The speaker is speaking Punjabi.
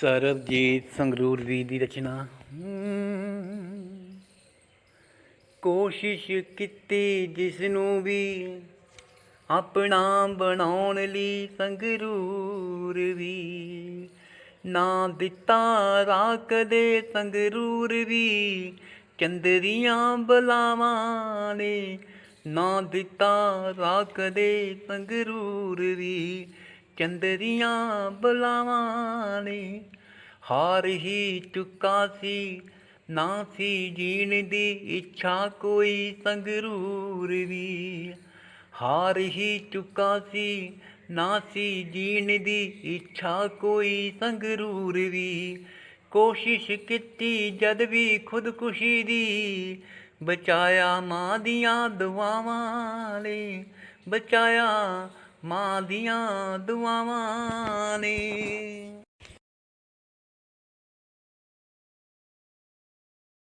ਸਰਬਜੀਤ ਸੰਗਰੂਰ ਵੀ ਦੀ ਰਚਨਾ। ਕੋਸ਼ਿਸ਼ ਕੀਤੀ ਜਿਸ ਨੂੰ ਵੀ ਆਪਣਾ ਬਣਾਉਣ ਲਈ ਸੰਗਰੂਰ ਵੀ। ਨਾ ਦਿੱਤਾ ਰਾਖ ਦੇ ਸੰਗਰੂਰ ਵੀ, ਚੰਦਰੀਆਂ ਬਲਾਵਾਂ ਨੇ। ਨਾ ਦਿੱਤਾ ਰਾਖ ਦੇ ਸੰਗਰੂਰ ਵੀ। ਚੰਦਰੀਆਂ ਬਲਾਵਾਂ ਨੇ, ਹਾਰ ਹੀ ਚੁੱਕਾ ਸੀ, ਨਾ ਸੀ ਜੀਣ ਦੀ ਇੱਛਾ ਕੋਈ ਸੰਗਰੂਰ ਵੀ ਹਾਰ ਹੀ ਚੁੱਕਾ ਸੀ, ਨਾ ਸੀ ਜੀਣ ਦੀ ਇੱਛਾ ਕੋਈ ਸੰਗਰੂਰ ਵੀ ਕੋਸ਼ਿਸ਼ ਕੀਤੀ ਜਦ ਵੀ ਖੁਦਕੁਸ਼ੀ ਦੀ, ਬਚਾਇਆ ਮਾਂ ਦੀਆਂ ਦੁਆਵਾਂ ਨੇ, ਬਚਾਇਆ ਮਾਂ ਦੀਆਂ ਦੁਆਵਾਂ ਨੇ।